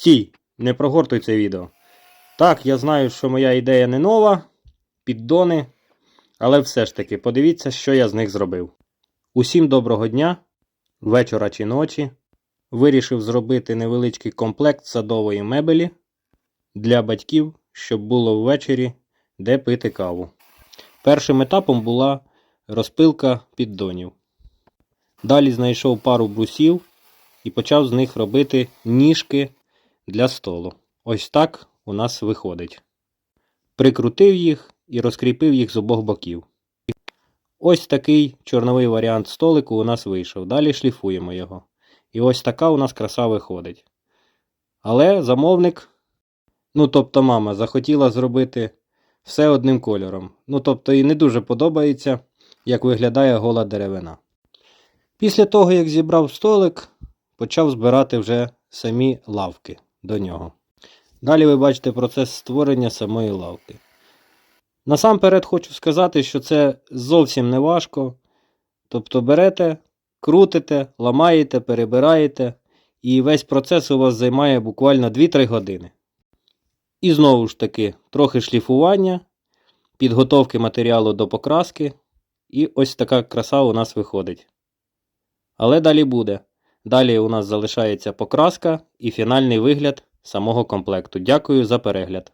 Стій, не прогортуй це відео. Так, я знаю, що моя ідея не нова, піддони, але все ж таки, подивіться, що я з них зробив. Усім доброго дня, вечора чи ночі. Вирішив зробити невеличкий комплект садової мебелі для батьків, щоб було ввечері де пити каву. Першим етапом була розпилка піддонів. Далі знайшов пару брусів і почав з них робити ніжки для столу. Ось так у нас виходить. Прикрутив їх і розкріпив їх з обох боків. Ось такий чорновий варіант столику у нас вийшов. Далі шліфуємо його. І ось така у нас краса виходить. Але замовник, ну тобто мама, захотіла зробити все одним кольором. Ну тобто їй не дуже подобається, як виглядає гола деревина. Після того, як зібрав столик, почав збирати вже самі лавки до нього. Далі ви бачите процес створення самої лавки. Насамперед хочу сказати, що це зовсім не важко. Тобто берете, крутите, ламаєте, перебираєте, і весь процес у вас займає буквально 2-3 години. І знову ж таки, трохи шліфування, підготовки матеріалу до покраски, і ось така краса у нас виходить. Але далі буде. Далі у нас залишається покраска і фінальний вигляд самого комплекту. Дякую за перегляд.